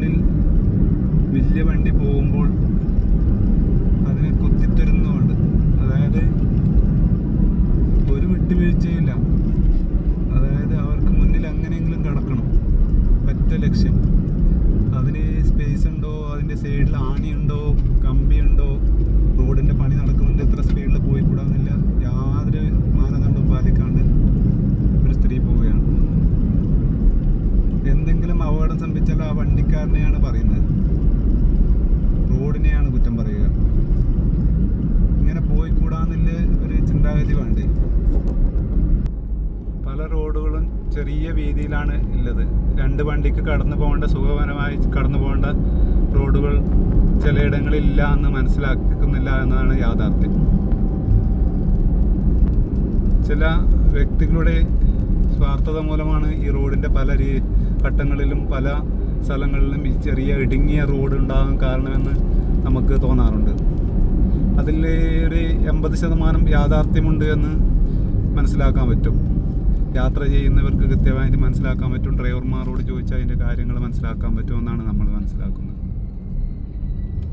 റോഡിൽ വലിയ വണ്ടി പോകുമ്പോൾ അതിനെ കുത്തിത്തുരുന്നുമുണ്ട് അതായത് ഒരു വിട്ടുവീഴ്ചയില്ല. അതായത് അവർക്ക് മുന്നിൽ അങ്ങനെയെങ്കിലും കടക്കണം. പറ്റ ലക്ഷ്യം. അതിന് സ്പേസ് ഉണ്ടോ? അതിന്റെ സൈഡിൽ ആണിയുണ്ടോ? അപകടം ആ വണ്ടിക്കാരനെയാണ് പറയുന്നത്. റോഡിനെയാണ് കുറ്റം പറയുക. ഇങ്ങനെ പോയി കൂടാന്നില്ല ഒരു ചിന്താഗതി വേണ്ടേ? പല റോഡുകളും ചെറിയ വീതിയിലാണ് ഉള്ളത്. രണ്ട് വണ്ടിക്ക് കടന്നു പോകേണ്ട സുഖകരമായി കടന്നു പോകേണ്ട റോഡുകൾ ചിലയിടങ്ങളില്ല എന്ന് മനസ്സിലാക്കുന്നില്ല എന്നതാണ് യാഥാർത്ഥ്യം. ചില വ്യക്തികളുടെ സ്വാർത്ഥത മൂലമാണ് ഈ റോഡിന്റെ പല രീ ഘട്ടങ്ങളിലും പല സ്ഥലങ്ങളിലും ഈ ചെറിയ ഇടുങ്ങിയ റോഡ് ഉണ്ടാകാൻ കാരണമെന്ന് നമുക്ക് തോന്നാറുണ്ട്. അതിൽ ഒരു എൺപത് ശതമാനം യാഥാർത്ഥ്യമുണ്ട് എന്ന് മനസ്സിലാക്കാൻ പറ്റും. യാത്ര ചെയ്യുന്നവർക്ക് കൃത്യമായിട്ട് മനസ്സിലാക്കാൻ പറ്റും. ഡ്രൈവർമാരോട് ചോദിച്ചാൽ അതിന്റെ കാര്യങ്ങൾ മനസ്സിലാക്കാൻ പറ്റുമെന്നാണ് നമ്മൾ മനസ്സിലാക്കുന്നത്.